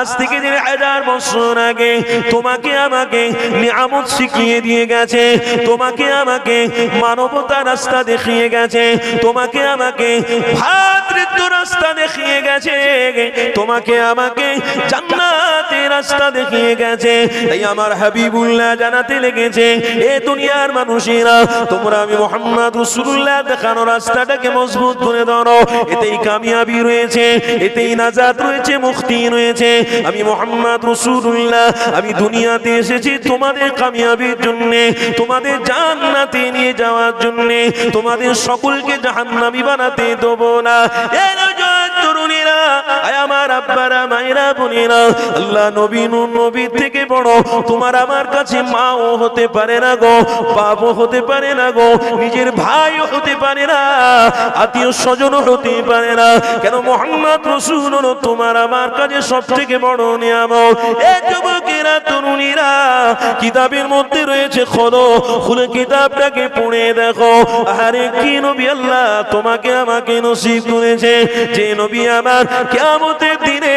আজ থেকে দেড় হাজার বছর আগে তোমাকে আমাকে নিয়ামত শিখিয়ে দিয়ে গেছে, তোমাকে আমাকে মানবতা রাস্তা দেখিয়ে গেছে, তোমাকে আমাকে ভাতৃত্ব রাস্তা দেখিয়ে গেছে, তোমাকে আমাকে জান্নাতের রাস্তা দেখিয়ে গেছে। তাই আমার হাবিবুল্লাহ জানাতে লেগেছে, এ দুনিয়ার মানুষেরা, তোমরা আমি মোহাম্মদ রসুল্লাহ দেখানো রাস্তাটাকে মজবুত করে ধরো। এতেই কামিয়াবি রয়েছে, এতেই নাজাত রয়েছে মুক্তি রয়েছে। আমি মোহাম্মদ রসুল্লাহ আমি দুনিয়াতে এসেছি তোমাদের কামিয়াবির জন্য, তোমাদের জান্নাতে নিয়ে যাওয়ার জন্য, তোমাদের সকলকে জাহান্নামি বানাতে দেবো না। আব্বারা, মায়েরা, বোনেরা, আল্লাহ থেকে বড়। তোমার আমার কাছে মাও হতে পারে না গো, বাপও হতে পারে না গো, নিজের ভাইও হতে পারে না, আত্মীয় স্বজনও হতে পারে না। কেন মোহাম্মদ রসুল তোমার আমার কাছে সব থেকে বড় নিয়ামক এ যুবকেরা তরুণীরা? কিতাবের মধ্যে রয়েছে খোলো খুলে কিতাবটাকে পড়ে দেখো। আরে কি নবী আল্লাহ তোমাকে আমাকে নসিব করেছে যে নবী আমার কিয়ামতের দিনে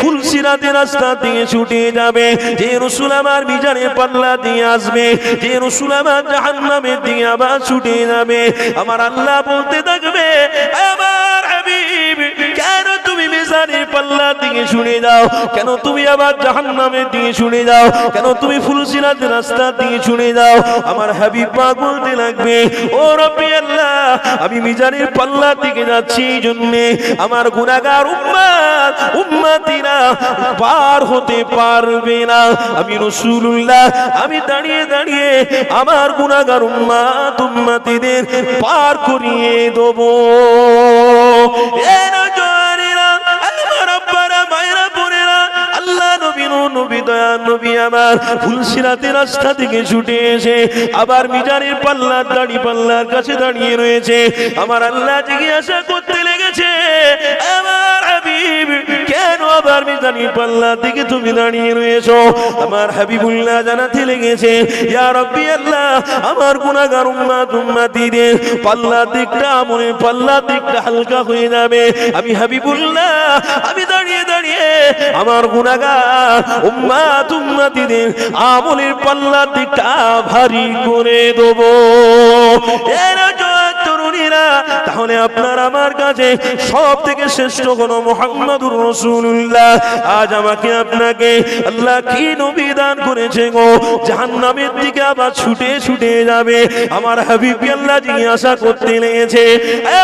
ফুলসিরাতে রাস্তা দিয়ে ছুটে যাবে। যে রসুল আমার বিজানের পাল্লা দিয়ে আসবে, যে রসুল আমার জাহান্নামের দিকে আবার ছুটে যাবে। আমার আল্লাহ বলতে থাকবে কেন তুমি মিজানের পাল্লা দিকে শুনে যাও? কেন তুমি জাহান্নামের দিকে শুনে যাও? কেন তুমি ফুলসিরাতে রাস্তা দিয়ে শুনে যাও? আমার হাবিব পাক লাগবে, ও আল্লাহ, আমি মিজানের পাল্লা দিকে যাচ্ছি জন্যে। আমার উম্মাত উম্মাতিরা পার হতে পারবে না। আমি রসুল্লাহ আমি দাঁড়িয়ে দাঁড়িয়ে আমার গুনাহগার উম্মাত উম্মাতিদের পার করিয়ে দেবো। এ আমার। হাবিবুল্লাহ জানাতে লেগেছে আমার গুনাহগার পাল্লা দিকটা আমনের পাল্লা দিকটা হালকা হয়ে যাবে। আমি হাবিবুল্লাহ, আমি দাঁড়িয়ে দাঁড়িয়ে আমার গুনাহগার উম্মাত উম্মাতিদের আমলের পাল্লা দিকটা ভারী করে দেবো। এরা তরুণীরা তাহলে আপনার আমার কাছে সব থেকে শ্রেষ্ঠ কোন মোহাম্মদুর রসুল্লাহ আজ আমাকে আপনাকে আল্লাহ কি নবী দান করেছে গো? জাহান্নামের দিকে আবার ছুটে ছুটে যাবে। আমার হাবিব আল্লাহ জিজ্ঞাসা করতে লেগেছে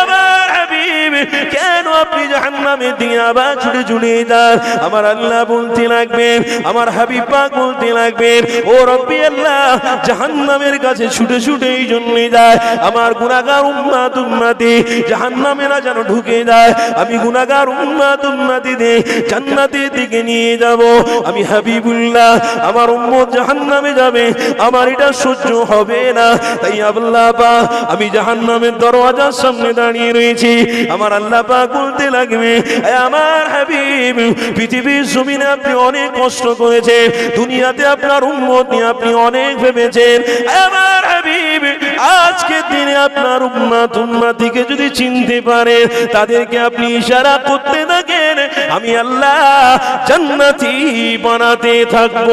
আমার হাবিব, কেন আপনি জাহান্নামের দিকে আবার ছুটে ছুটে যান? আমার আল্লাহ বলতে লাগবেন আমার হাবিব বলতে লাগবেন ও রব্বি আল্লাহ, জাহান্নামের কাছে ছুটে ছুটে এই জন্যে যায়। আমার গুনাহগার উম্মাত উম্মাতি জাহান্নামেরা যেন ঢুকে যায়। আমি উম্মাত জান্নাতের দিকে নিয়ে যাব। আমি হাবিবুল্লাহ, আমার উম্মত জাহান্নামে যাবে। আমার এটা সহ্য হবে না। তাই আল্লাহ আমি জাহান্নামের দরওয়াজার সামনে দাঁড়িয়ে রয়েছি। আমার আল্লাহ পাক বলতে লাগবে আমার হাবিব, পৃথিবীর জমিনে আপনি অনেক কষ্ট করেছেন, দুনিয়াতে আপনার উম্মত নিয়ে আপনি অনেক ভেবেছেন। আমার হাবিব, আজকের দিনে আপনার উম্মাতিকে যদি চিনতে পারে, তাদেরকে আপনি ইশারা করতে থাকেন, আমি আল্লাহ জান্নাতি বানাতে থাকব।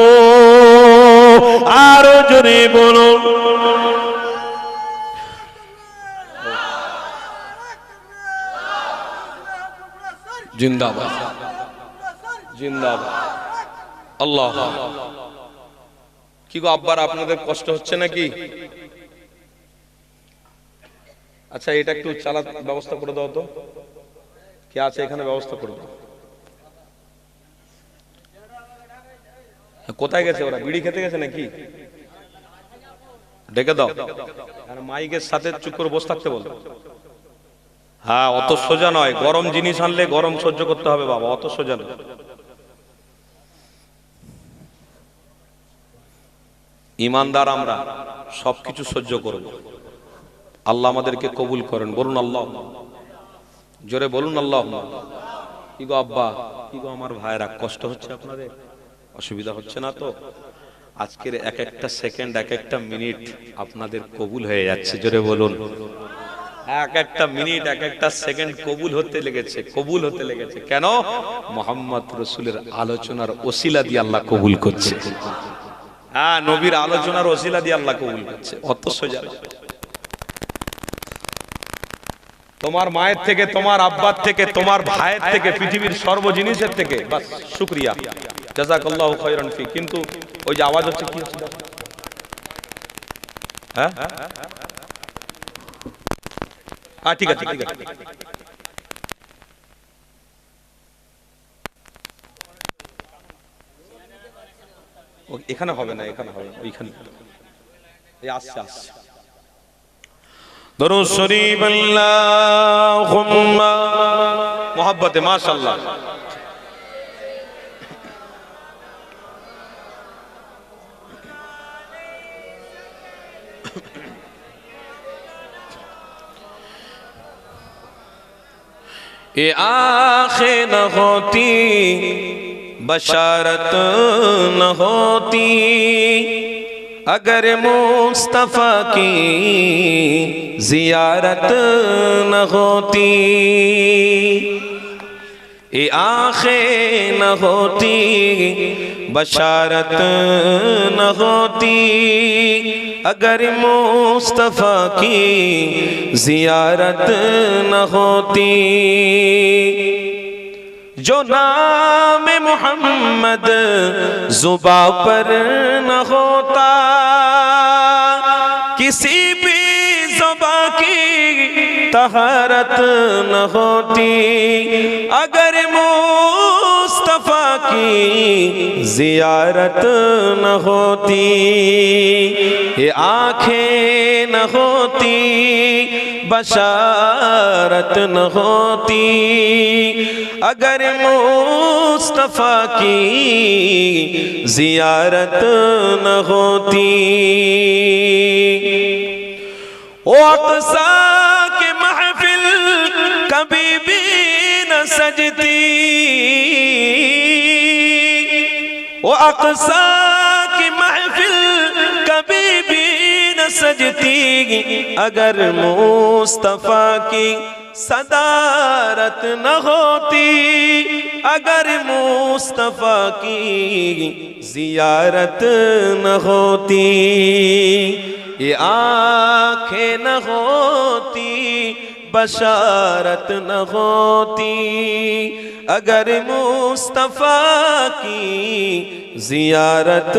আরও জোরে বলুন জিন্দাবাদ। জিন্দাবাদ। আল্লাহ। কি গো, আব্বার আপনাদের কষ্ট হচ্ছে নাকি? আচ্ছা এটা একটু চালার ব্যবস্থা করে দাও তো। কে আছে এখানে ব্যবস্থা করে দাও। কোথায় গেছে ওরা? বিড়ি খেতে গেছে নাকি? ডেকে দাও। আর মাইকের সাথে চুপ করে বসে থাকতে বলো। হ্যাঁ অত সোজা নয়। গরম জিনিস আনলে গরম সহ্য করতে হবে বাবা, অত সোজা নয়। ইমানদার আমরা, সবকিছু সহ্য করব। আল্লাহ আমাদেরকে কবুল করেন। বলুন আল্লাহ। জোরে বলুন আল্লাহ। কি গো আব্বা কি গো আমার ভাইরা কষ্ট হচ্ছে আপনাদের? অসুবিধা হচ্ছে না তো? আজকের এক একটা সেকেন্ড, এক একটা মিনিট আপনাদের কবুল হয়ে যাচ্ছে। জোরে বলুন। এক একটা মিনিট, এক একটা সেকেন্ড কবুল হতে লেগেছে, কবুল হতে লেগেছে। কেন? মোহাম্মদ রসুলের আলোচনার ওসিলা দিয়ে আল্লাহ কবুল করছে। হ্যাঁ নবীর আলোচনার ওসিলা দিয়ে আল্লাহ কবুল করছে। অত সোজা না। তোমার মায়ের থেকে, তোমার আব্বার থেকে, তোমার ভাইয়ের থেকে, পৃথিবীর সর্ব জিনিসের থেকে, বাস, শুক্রিয়া। জাজাকাল্লাহ ফি কিন্তু ওই যে আওয়াজ হচ্ছে কি হচ্ছে? হ্যাঁ? হ্যাঁ ঠিক আছে ঠিক আছে। এখানে হবে না, এখানে হবে ওইখানে। আসছে আসছে। درو شریف اللہ محبت ماشاءاللہ۔ اے آخِ نہ ہوتی بشارت نہ ہوتی۔ اگر مصطفیٰ کی زیارت نہ ہوتی، اے آنکھیں نہ ہوتی، بشارت نہ ہوتی، اگر مصطفیٰ کی زیارت نہ ہوتی جو نام محمد زباں پر نہ ہوتا، کسی بھی زباں کی تہارت نہ ہوتی۔ اگر منہ کی زیارت نہ ہوتی، یہ آنکھیں نہ ہوتی، بشارت نہ ہوتی۔ اگر مصطفیٰ کی زیارت نہ ہوتی او اقصہ کے محفل کبھی بھی نہ سجتی۔ اقصا کی محفل کبھی بھی نہ سجتی گی۔ اگر مصطفیٰ کی صدارت نہ ہوتی، اگر مصطفیٰ کی زیارت نہ ہوتی، یہ آنکھیں نہ ہوتی۔ بشارت نہ ہوتی۔ اگر مصطفیٰ کی زیارت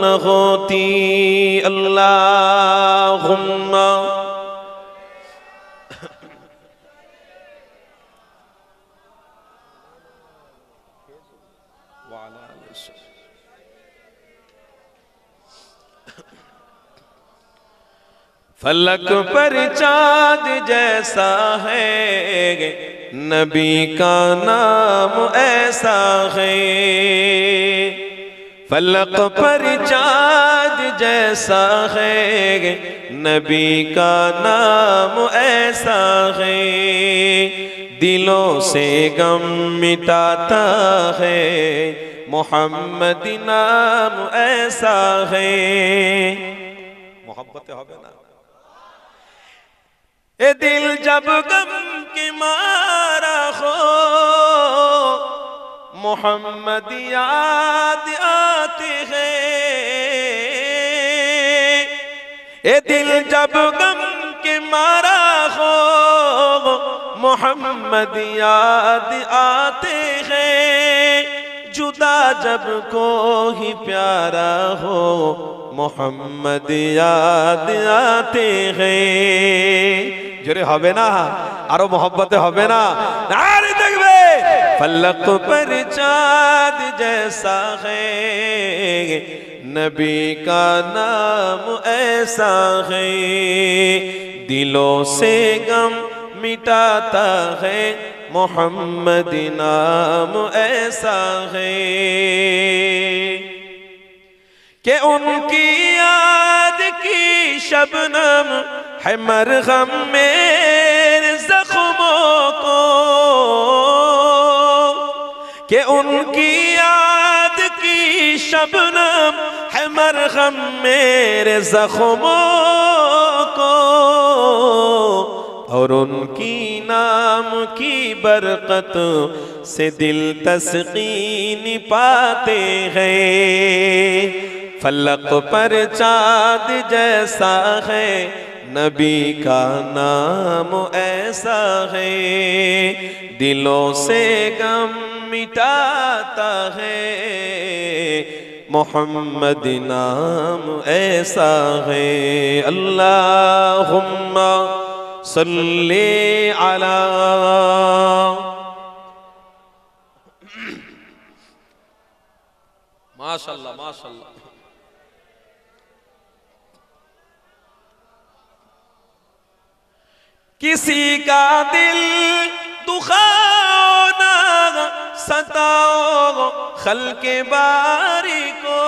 نہ ہوتی۔ اللہم فلک پر چاند جیسا ہے نبی کا نام ایسا ہے فلک پر چاند جیسا ہے نبی کا نام ایسا ہے دلوں سے غم مٹاتا ہے محمد نام ایسا ہے محبت ہو نا اے دل جب غم کی مارا ہو، محمد یاد آتی ہے۔ اے دل جب غم کی مارا ہو، محمد یاد آتے ہیں جدا جب کو ہی پیارا ہو، محمد یاد آتے ہیں জোরে হবে না، আরো মহব্বতে হবে না। আর দেখবে فلق پر چاند جیسا ہے نبی کا نام ایسا ہے دلوں سے غم مٹاتا ہے محمد نام ایسا ہے کہ ان کی یاد کی شبنم ہے مرغم میرے زخموں کو، کہ ان کی یاد کی شبنم ہے مرغم میرے زخموں کو۔ اور ان کی نام کی برکت سے دل تسکین پاتے ہیں۔ فلق پر چاند جیسا ہے نبی کا نام ایسا ہے، دلوں سے غم مٹاتا ہے۔ محمد نام ایسا ہے۔ اللہم صلی علی۔ ماشاءاللہ ماشاءاللہ۔ کسی کا دل دکھاؤ نہ ستاؤ خلق باری کو۔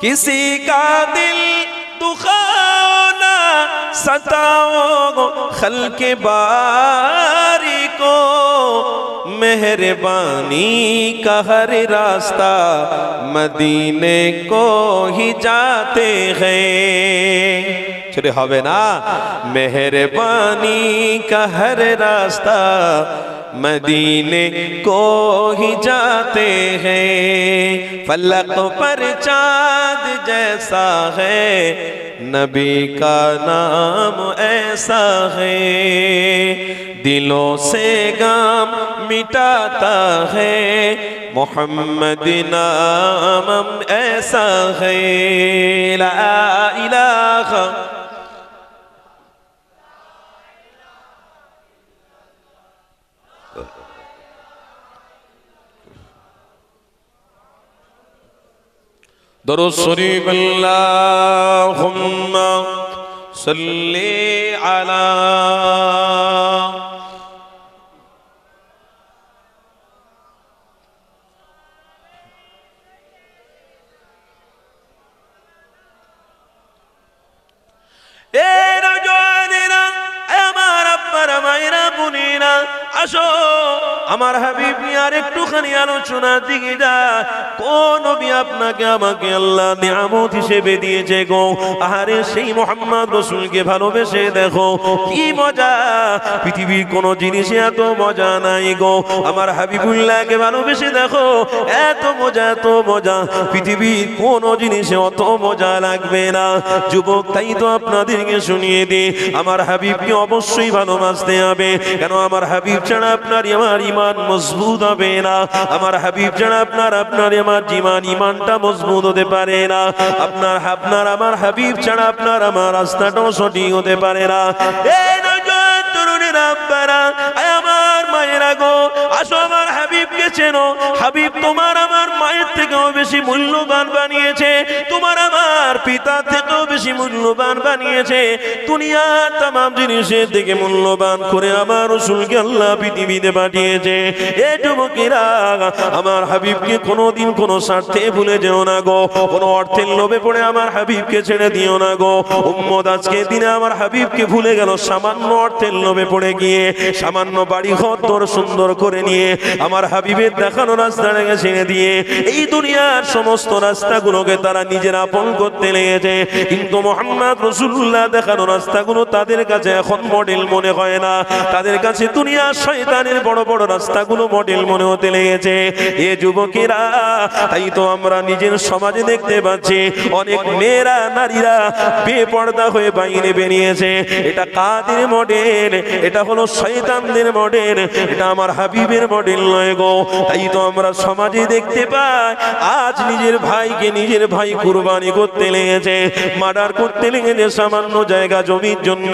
کسی کا دل دکھاؤ نہ ستاؤ خلق باری کو۔ مہربانی کا ہر راستہ مدینے کو ہی جاتے ہیں۔ چلے ہوئے نا؟ مہربانی کا ہر راستہ مدینے کو ہی جاتے ہیں۔ فلق پر چاند جیسا ہے، نبی کا نام ایسا ہے۔ دلوں سے گام مٹاتا ہے، محمد نام ایسا ہے۔ لا الہ درود شریف اللهم صل على এ নওজোয়ানেরা, এ আমার আব্বারা, মায়েরা, বোনেরা, আসো আমার হাবিব আর একটুখানি আলোচনার দিকে যা কোন নবী আপনাকে আমাকে আল্লাহ নিয়ামত হিসেবে দিয়েছে গো। আহারে সেই মোহাম্মদ রসুলকে ভালোবেসে দেখো, কি মজা। পৃথিবীর কোন জিনিসে এত মজা নাই গো। আমার হাবিবুল্লাহকে ভালোবেসে দেখো, এত মজা এত মজা। পৃথিবীর কোন জিনিসে অত মজা লাগবে না। যুবক, তাই তো আপনাদেরকে শুনিয়ে দে আমার হাবিবকে অবশ্যই ভালোবাসতে হবে। কেন আমার হাবিব ছাড়া আপনার আমার ইমান মজবুত হবে না? আমার হাবিব ছাড়া আপনার আপনার আমার জীবন, ইমানটা মজবুত হতে পারে না? আপনার আপনার আমার হাবিব ছাড়া আপনার আমার রাস্তাটাও সঠিক হতে পারে না। এই নওজোয়ান তরুণেরা আমার মায়েরা গো আসো চেনো, হাবিব তোমার আমার মায়ের থেকেও বেশি মূল্যবান বানিয়েছে, তোমার আমার পিতা থেকেও বেশি মূল্যবান বানিয়েছে। দুনিয়ার তাম জিনিসের থেকে মূল্যবান করে আমার রসুলকে আল্লাহ পৃথিবীতে পাঠিয়েছে। এ যুবকেরা, আমার হাবিবকে কোনোদিন কোনো স্বার্থে ভুলে যেও না গো। কোনো অর্থের লোভে পড়ে আমার হাবিবকে ছেড়ে দিও না গো। উম্মদ আজকে দিনে আমার হাবিবকে ভুলে গেল, সামান্য অর্থের লোভে পড়ে গিয়ে, সামান্য বাড়ি ঘর সুন্দর করে নিয়ে, আমার হাবিবের দেখানো রাস্তাটাকে ছেড়ে দিয়ে এই দুনিয়ার সমস্ত রাস্তাগুলোকে তারা নিজের আপন করতে লেগেছে। কিন্তু মোহাম্মদ রসুল্লাহ দেখানো রাস্তাগুলো তাদের কাছে এখন মডেল মনে হয় না। তাদের কাছে দুনিয়ার শয়তানের বড় বড় রাস্তাগুলো মডেল মনে হতে লেগেছে। এ যুবকেরা, তাই তো আমরা নিজের সমাজে দেখতে পাচ্ছি। অনেক মেয়েরা, নারীরা বেপর্দা হয়ে বাইরে বেরিয়েছে। এটা কাদের মডেল এটা হলো শয়তানদের মডেল এটা আমার হাবিবের মডেল নয় গো। তাই তো আমরা সমাজে দেখতে পাই, আজ নিজের ভাইকে নিজের ভাই কুরবানি করতে লেগেছে, মার্ডার করতে লেগেছে সামান্য জায়গা জমির জন্য।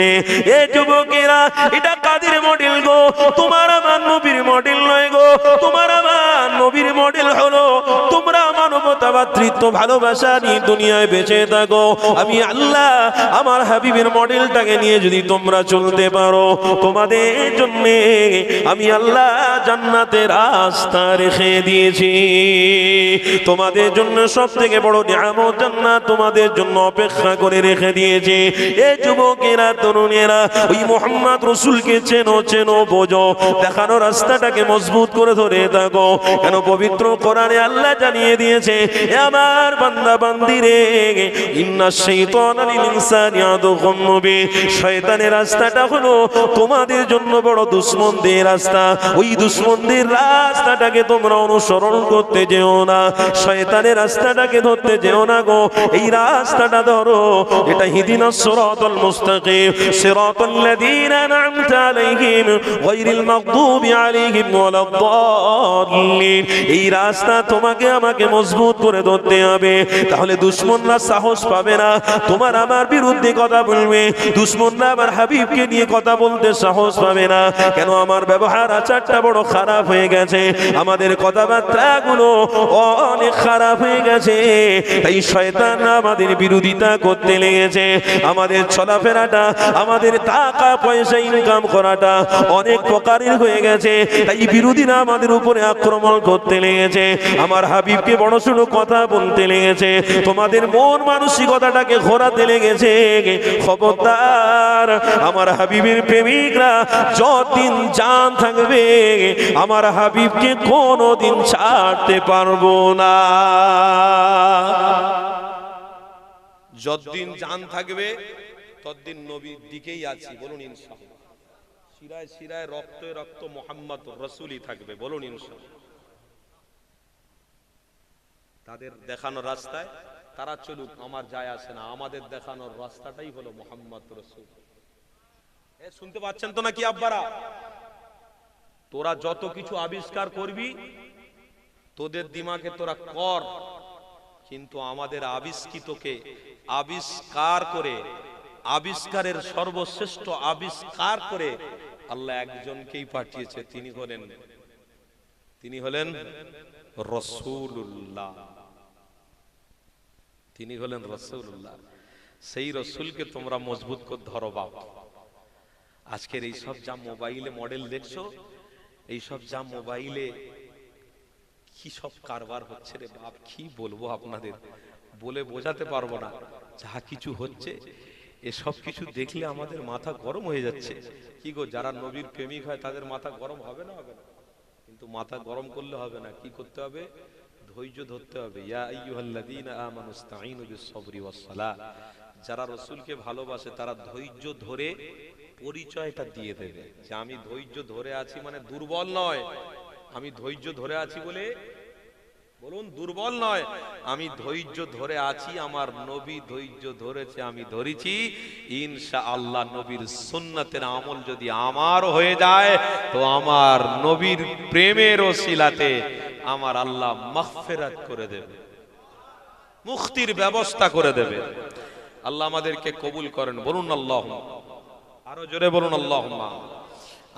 এ যুবকেরা, এটা কাদের মডেল গো? তোমার আমার নবীর মডেল নয় গো। তোমার আমার নবীর মডেল হলো, তোমরা ভালোবাসা নিয়ে দুনিয়ায় বেঁচে থাকো। আমি আল্লাহ আমার হাবিবের মডেলটাকে নিয়ে যদি তোমরা চলতে পারো, তোমাদের জন্য আমি আল্লাহ জান্নাতের রাস্তা রেখে দিয়েছি। তোমাদের জন্য সব থেকে বড় নিয়ামত জান্নাত তোমাদের জন্য অপেক্ষা করে রেখে দিয়েছে। এ যুবকেরা, তরুণেরা, ওই মোহাম্মদ রসুলকে চেনো চেনো, বোঝো দেখানো রাস্তাটাকে মজবুত করে ধরে থাকো। কেন পবিত্র কোরআনে আল্লাহ জানিয়ে দিয়েছে আমার বান্দা বান্দিরে ইন্না শাইতানা লিল ইনসানি আদুকুম শয়তানের রাস্তাটা হলো তোমাদের জন্য বড় দুশ্মনদের রাস্তা। ওই দুশ্মনদের রাস্তাটাকে তোমরা অনুসরণ করতে যেও না। শয়তানের রাস্তাটাকে ধরতে যেও না গো। এই রাস্তাটা ধরো, এটা হিদিনা সিরাতাল মুস্তাকিম। সিরাতাল লাযিনা আন'আমতা আলাইহিম গায়রিল মাগদুবি আলাইহিম ওয়ালাদ-দাল্লিন এই রাস্তা তোমাকে আমাকে মজবুত করে ধরতে হবে। তাহলে দুশ্মনরা সাহস পাবে না। তোমার আমার বিরুদ্ধে কথা বলবে। দুশ্মনরা আমার হাবিবকে নিয়ে কথা বলতে সাহস পাবে না। কেন আমার ব্যবহার আচারটা বড় খারাপ হয়ে গেছে। আমাদের কথাবার্তা গুলো অনেক খারাপ হয়ে গেছে। তাই শয়তান আমাদের বিরোধিতা করতে লেগেছে। আমাদের চলাফেরাটা, আমাদের টাকা, পয়সা ইনকাম করাটা অনেক প্রকারের হয়ে গেছে। তাই বিরোধীরা আমাদের উপরে আক্রমণ করতে লেগেছে। আমার হাবিবকে বড় ছোট কথা বলতে লেগেছে। তোমাদের মন মানসিকতাটাকে ঘোরাতে লেগেছে। খবরদার, আমার হাবিবের প্রেমিকরা যতদিন জান থাকবে আমার হাবিবকে কোনোদিন ছাড়তে পারব না। যতদিন জান থাকবে, ততদিন নবীর দিকেই আছি, বলুন ইনশাআল্লাহ। শিরায় শিরায় রক্তে রক্ত মোহাম্মদ রসুলই থাকবে, বলুন ইনশাআল্লাহ। তাদের দেখানো রাস্তায় তারা চলুক, আমার যায় আসে না, আমাদের দেখানোর রাস্তাটাই হলো মোহাম্মদ রসুল। শুনতে পাচ্ছেন তো নাকি আব্বারা? তোরা যত কিছু আবিষ্কার করবি, তোদের দিমাগে তোরা কর। কিন্তু আমাদের আবিষ্কৃতকে আবিষ্কার করে, আবিষ্কারের সর্বশ্রেষ্ঠ আবিষ্কার করে আল্লাহ একজনকেই পাঠিয়েছে, তিনি হলেন তিনি হলেন রসুল্লাহ তিনি হলেন রসুল্লাহ সেই রসুলকে তোমরা মজবুত করে ধরো বাপ। আজকের এই সব যা মোবাইলে মডেল দেখছ এই সব যা মোবাইলে কি সব কারবার হচ্ছে রে বাপ, কি বলব আপনাদের? বলে বোঝাতে পারব না। যা কিছু হচ্ছে, এসব কিছু দেখলে আমাদের মাথা গরম হয়ে যাচ্ছে। কি গো, যারা নবীর প্রেমিক হয়, তাদের মাথা গরম হবে না হবে না? কিন্তু মাথা গরম করলে হবে না। কি করতে হবে? ধৈর্য ধরতে হবে। যারা রসুলকে ভালোবাসে, তারা ধৈর্য ধরে পরিচয়টা দিয়ে দেবে যে আমি ধৈর্য ধরে আছি মানে দুর্বল নয়। আমি ধৈর্য ধরে আছি বলে বলুন, দুর্বল নয়। আমি ধৈর্য ধরে আছি, আমার নবী ধৈর্য ধরেছে, আমি ধরেছি। ইনশা আল্লাহ নবীর সুন্নতের আমল যদি আমার হয়ে যায়, তো আমার নবীর প্রেমের ওসিলাতে আমার আল্লাহ মাগফিরাত করে দেবে। মুক্তির ব্যবস্থা করে দেবে। আল্লাহ আমাদেরকে কবুল করেন। বলুন আল্লাহ আরও জোরে বলুন আল্লাহ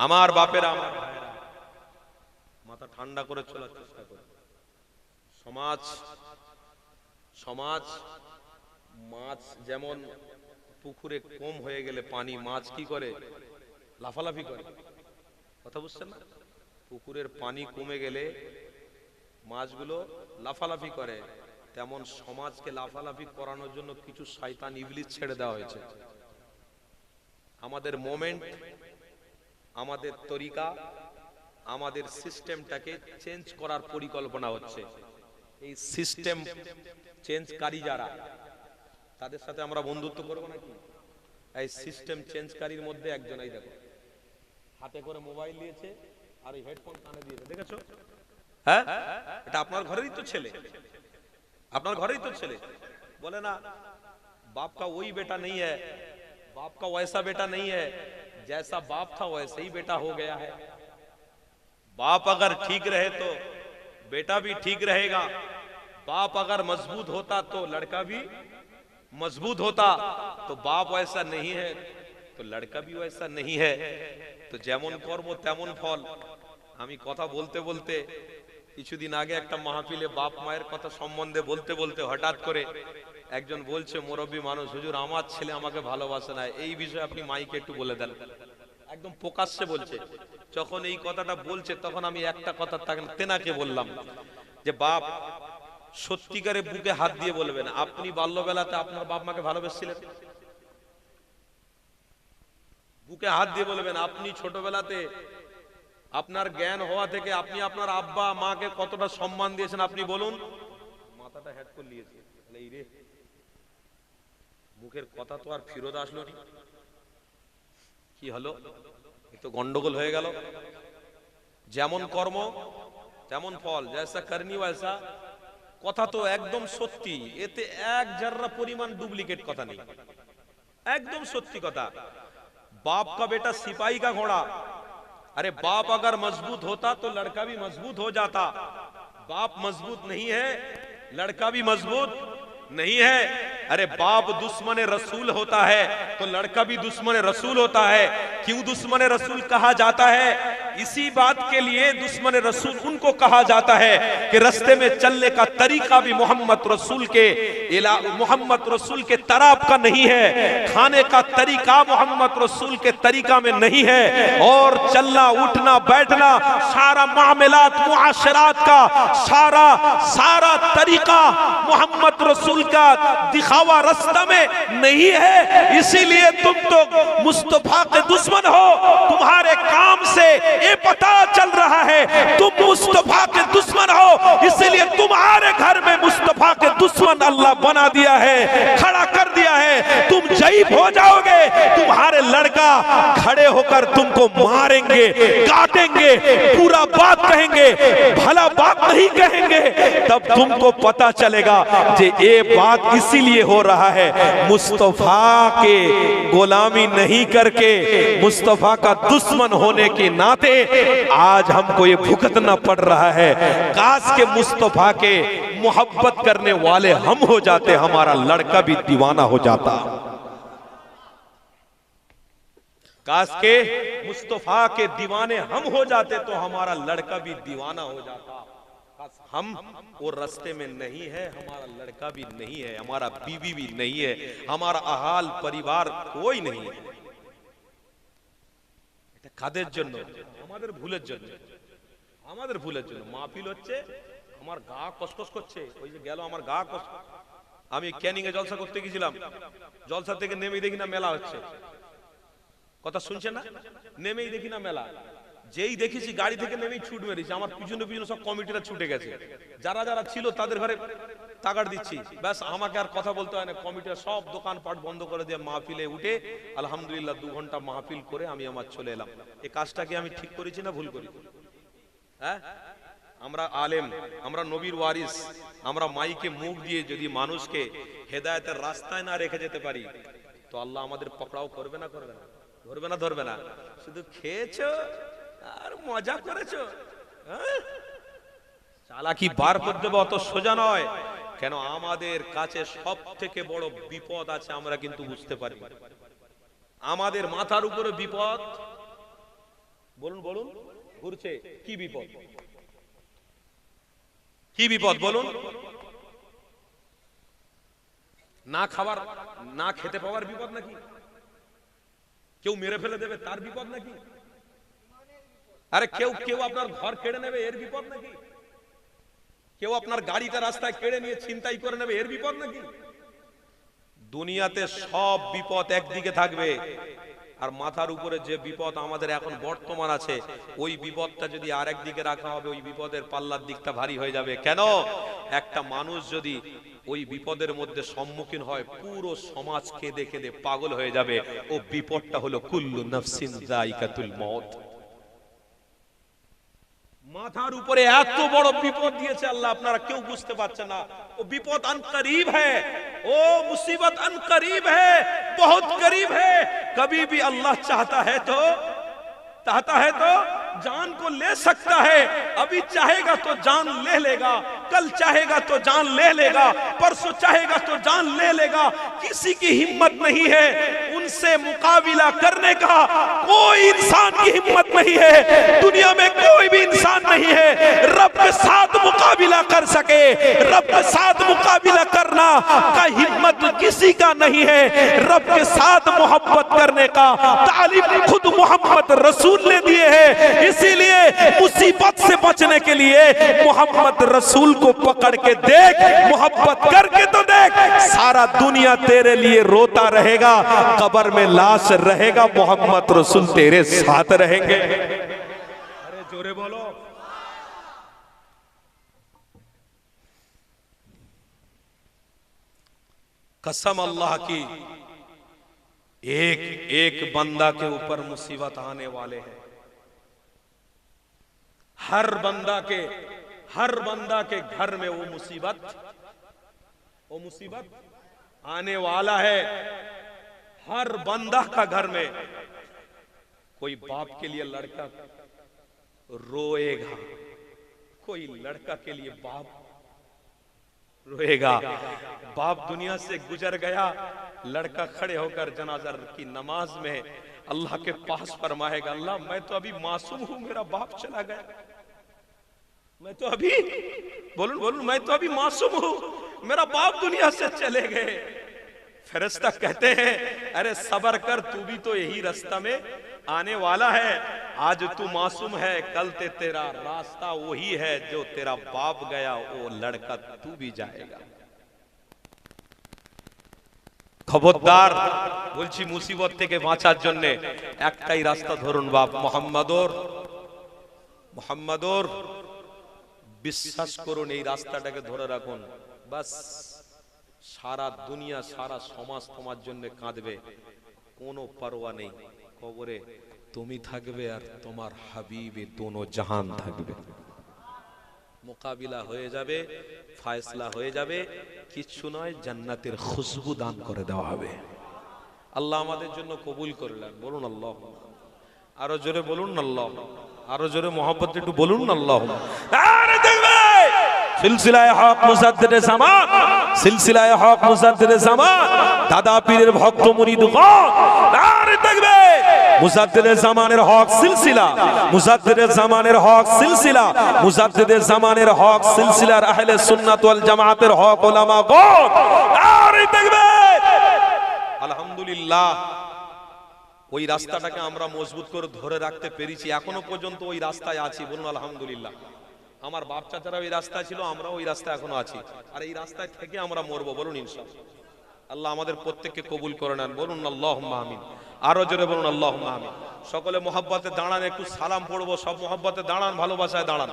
আমার বাপের আমার ভাইয়েরা, মাথা ঠান্ডা করে চলার চেষ্টা করে সমাজ সমাজ মাছ যেমন পুকুরে কম হয়ে গেলে পানি মাছ কি করে? লাফালাফি করে। কথা বুঝছেন না? পুকুরের পানি কমে গেলে মাছগুলো লাফালাফি করে। তেমন সমাজকে লাফালাফি করানোর জন্য কিছু শয়তান ইবলিস ছেড়ে দেওয়া হয়েছে। আমাদের মোমেন্ট আমাদের তরিকা, আমাদের সিস্টেমটাকে চেঞ্জ করার পরিকল্পনা হচ্ছে। এই সিস্টেম চেঞ্জকারী যারা, তাদের সাথে আমরা বন্ধুত্ব করব নাকি? এই সিস্টেম চেঞ্জকারীর মধ্যে একজন, এই দেখো, হাতে করে মোবাইল নিয়েছে আর এই হেডফোন কানে দিয়েছে, দেখেছ? হ্যাঁ? এটা আপনার ঘরেরই তো ছেলে। আপনার ঘরেই তো ছেলে। বলে না বাপ কা ওই বেটা নেই হ্যাঁ باپ کا وہ ایسا بیٹا نہیں ہے، جیسا باپ تھا وہ ایسا ہی بیٹا ہو گیا ہے۔ باپ اگر ٹھیک رہے تو بیٹا بھی ٹھیک رہے گا۔ باپ اگر مضبوط ہوتا تو لڑکا بھی مضبوط ہوتا۔ تو باپ ویسا نہیں ہے، تو لڑکا بھی ویسا نہیں ہے۔ تو جیمون کور তো যেমন কর্ম তেমন ফল بولتے কথা বলতে বলতে কিছুদিন আগে একটা پیلے باپ مائر কথা سمبندے بولتے بولتے ہٹات کرے۔ একজন বলছে, মুরব্বী মানুষ, হুজুর, আমার ছেলে আমাকে ভালোবাসে না। এই বিষয়ে আপনি মাইকে একটু বলে দেন। একদম প্রকাশ্যে বলছে। যখন এই কথাটা বলছে, তখন আমি একটা কথা তাকে, তেনাকে বললাম যে, বাপ সত্যিকারে বুকে হাত দিয়ে বলবেন, আপনি বাল্যবেলাতে আপনার বাপ মাকে ভালোবেসেছিলেন? বুকে হাত দিয়ে বলবেন, আপনি ছোটবেলাতে আপনার জ্ঞান হওয়া থেকে আপনি আপনার আব্বা মাকে কতটা সম্মান দিয়েছেন, আপনি বলুন? মাথাটা হেড করে নিয়েছে। মুখের কথা তো আর ফিরত আসলো নি কি হলো এ তো গন্ডগোল হয়ে গেল যেমন কর্ম তেমন ফল জয়সা করনি ওয়সা কথা তো একদম সত্যি এতে এক জাররা পরিমাণ ডুপ্লিকেট কথা নেই एकदम सत्य कथा बाप का बेटा सिपाही का घोड़ा अरे बाप अगर मजबूत होता तो लड़का भी मजबूत हो जाता बाप मजबूत नहीं है लड़का भी मजबूत नहीं है ارے باپ دشمن رسول ہوتا ہے تو لڑکا بھی دشمن رسول ہوتا ہے کیوں دشمن رسول کہا جاتا ہے اسی بات کے لیے دشمن رسول ان کو کہا جاتا ہے کہ رستے میں چلنے کا طریقہ بھی محمد رسول کے محمد رسول کے تراب کا نہیں ہے کھانے کا طریقہ محمد رسول کے طریقہ میں نہیں ہے اور چلنا، اٹھنا، بیٹھنا، سارا معاملات، معاشرات کا، سارا سارا طریقہ محمد رسول کا دکھا علاوہ رستہ میں نہیں ہے، اسی لیے تم تو مصطفیٰ کے دشمن ہو۔ تمہارے کام سے یہ پتا چل رہا ہے، تم مصطفیٰ کے دشمن ہو۔ اسی لیے تمہارے گھر میں مصطفیٰ کے دشمن اللہ بنا دیا ہے، کھڑا کر دیا ہے۔ تم جائب ہو جاؤ گے، تمہارے لڑکا کھڑے ہو کر تم کو ماریں گے، کاٹیں گے، پورا بات کہیں گے، بھلا بات نہیں کہیں گے۔ تب تم کو پتا چلے گا کہ یہ بات اسی لیے ہو رہا ہے۔ مصطفیٰ کے گولامی نہیں کر کے، مصطفیٰ کا دشمن ہونے کے ناطے آج ہم کو یہ بھگتنا پڑ رہا ہے۔ کاش کے مصطفیٰ کے محبت کرنے والے ہم ہو جاتے، ہمارا لڑکا بھی دیوانہ ہو جاتا۔ کاش کے مصطفیٰ کے دیوانے ہم ہو جاتے تو ہمارا لڑکا بھی دیوانہ ہو جاتا۔ हम वो रास्ते में नहीं है हमारा लड़का भी नहीं है हमारा बीवी भी नहीं है हमारा अहाल परिवार कोई नहीं है এটা কাদের জন্য আমাদের ভুলের জন্য আমাদের ভুলের জন্য মাহফিল হচ্ছে আমার গা কসকস করছে ওই যে গেল আমার গা কস আমি ক্যানিং এ জলসা করতে গেছিলাম জলসা থেকে নেমে দেখি না মেলা হচ্ছে কথা শুনছে না নেমেই দেখি না মেলা যেই দেখেছি গাড়ি থেকে নেমেই ছুট মেরেছি, আমার পিছনে পিছনে সব কমিটিরা ছুটে গেছে। যারা যারা ছিল তাদের ঘরে তাগাড় দিচ্ছি। ব্যাস, আমাকে আর কথা বলতে হয় না। কমিটির সব দোকানপাট বন্ধ করে দিয়ে মাহফিলে উঠে আলহামদুলিল্লাহ দু ঘণ্টা মাহফিল করে আমি আমার চলে এলাম। এই কাজটাকে আমি ঠিক করেছি না ভুল করি? হ্যাঁ? আমরা আলেম, আমরা নবীর ওয়ারিস, আমরা মাইকে মুখ দিয়ে যদি মানুষকে হেদায়েতের রাস্তায় না রেখে যেতে পারি, তো আল্লাহ আমাদের পকড়াও করবে না করবে না। ধরবে না ধরবে না। শুধু খেয়েছো? আর মজা করেছ? হ্যাঁ? চালাকি বার করতে হবে অত সোজা নয়। কেন আমাদের কাছে সব থেকে বড় বিপদ আছে আমরা কিন্তু বুঝতে পারি। আমাদের মাথার উপরে বিপদ। বলুন বলুন, ঘুরছে। কি বিপদ? কি বিপদ, বলুন। না খাবার, না খেতে পাওয়ার বিপদ নাকি? কেউ মেরে ফেলে দেবে, তার বিপদ নাকি? আরে কেউ কেউ আপনার ঘর কেড়ে নেবে, এর বিপদ নাকি? কেউ আপনার গাড়িটা রাস্তায় কেড়ে নিয়ে ছিনতাই করে নেবে, এর বিপদ নাকি? দুনিয়াতে সব বিপদ একদিকে থাকবে, আর মাথার উপরে যে বিপদ আমাদের এখন বর্তমান আছে, ওই বিপদটা যদি আরেক দিকে রাখা হবে, ওই বিপদের পাল্লার দিকটা ভারী হয়ে যাবে। কেন? একটা মানুষ যদি ওই বিপদের মধ্যে সম্মুখীন হয়, পুরো সমাজ কেঁদে কেঁদে পাগল হয়ে যাবে। ও বিপদটা হলো কুল্লু নফসিন যায়িকাতুল মউত ماتھار اوپر ایک تو উপরে بیپوت دیئے چھے اللہ اپنا আপনারা কেউ گوستے بات না। وہ بیپوت ان قریب ہے وہ مصیبت ان قریب ہے بہت قریب ہے کبھی بھی اللہ چاہتا ہے تو چاہتا ہے تو جان کو لے سکتا ہے ابھی چاہے گا تو جان لے لے گا کل چاہے گا تو جان لے لے گا پرسو چاہے گا تو جان لے لے گا۔ کسی کی ہمت نہیں ہے ان سے مقابلہ کرنے کا۔ کوئی انسان کی ہمت نہیں ہے۔ دنیا میں کوئی بھی انسان نہیں ہے۔ رب کے ساتھ مقابلہ کر سکے۔ رب کے ساتھ مقابلہ کرنا کا ہمت کسی کا نہیں ہے۔ رب کے ساتھ محبت کرنے کا۔ تعلیم خود محمد رسول نے دیے ہے اسی لیے مصیبت سے بچنے کے لیے محمد رسول کو پکڑ کے دیکھ، محبت کر کے تو دیکھ۔ سارا دنیا تیرے لیے روتا رہے گا، قبر میں لاش رہے گا، محمد رسول تیرے ساتھ رہیں گے۔ جورے بولو۔ قسم اللہ کی، ایک ایک بندہ کے اوپر مصیبت آنے والے ہیں۔ ہر بندہ کے ہر بندہ کے گھر میں وہ مصیبت وہ مصیبت آنے والا ہے۔ ہر بندہ کا گھر میں کوئی باپ کے لیے لڑکا روئے گا، کوئی لڑکا کے لیے باپ روئے گا۔ باپ دنیا سے گزر گیا، لڑکا کھڑے ہو کر جنازر کی نماز میں اللہ کے پاس فرمائے گا، اللہ میں تو ابھی معصوم ہوں، میرا باپ چلا گیا۔ میں تو ابھی بولوں بولوں میں تو ابھی معصوم ہوں۔ میرا باپ دنیا سے چلے گئے۔ فرستہ کہتے ہیں، ارے صبر کر، تو بھی تو یہی رستہ میں آنے والا ہے۔ آج تو معصوم ہے، کل تے تیرا راستہ وہی ہے جو تیرا باپ گیا، وہ لڑکا تو بھی جائے گا۔ খবরদার বলছি মুসিবত থেকে বাঁচার জন্য একটাই রাস্তা محمد اور محمد اور বিশ্বাস করুন, এই রাস্তাটাকে ধরে রাখুন। বাস, সারা দুনিয়া, সারা সমাজ তোমার জন্য কাঁদবে। কোনো পারোয়া নেই। কবরে, তুমি থাকবে আর তোমার হাবিবে দোনো জাহান থাকবে। মোকাবিলা হয়ে যাবে, ফায়সলা হয়ে যাবে, কিচ্ছু নয়, জান্নাতের খুশবু দান করে দেওয়া হবে। আল্লাহ আমাদের জন্য কবুল করলেন। বলুন আল্লাহ। আরও জোরে বলুন আল্লাহ। আরও জোরে মোহাম্মত একটু বলুন আল্লাহ। সিলসিলায় হক মুসাদ্দের জামান সিলসিলায় হক মুসাদ্দের জামান দাদা পীরের ভক্ত মুরিদ আরে দেখবে মুসাদ্দের জামানের হক সিলসিলা মুসাদ্দের জামানের হক সিলসিলা মুসাদ্দের জামানের হক সিলসিলার আহলে সুন্নাত ওয়াল জামাতের হক ওলামা গণ আরে দেখবে আলহামদুলিল্লাহ ওই রাস্তাটাকে আমরা মজবুত করে ধরে রাখতে পেরেছি, এখনও পর্যন্ত ওই রাস্তায় আছি, বলুন আলহামদুলিল্লাহ। আমার বাপ চাচারা ওই রাস্তায় ছিল আমরা ওই রাস্তায় এখনও আছি। আর এই রাস্তায় থেকে আমরা মরবো, বলুন ইনশাআল্লাহ। আল্লাহ আমাদের প্রত্যেককে কবুল করে নেন, বলুন আল্লাহ আমিন। আরও জোরে বলুন আল্লাহ আমিন। সকলে মোহাব্বতে দাঁড়ান, একটু সালাম পড়ব, সব মোহাব্বতে দাঁড়ান, ভালোবাসায় দাঁড়ান।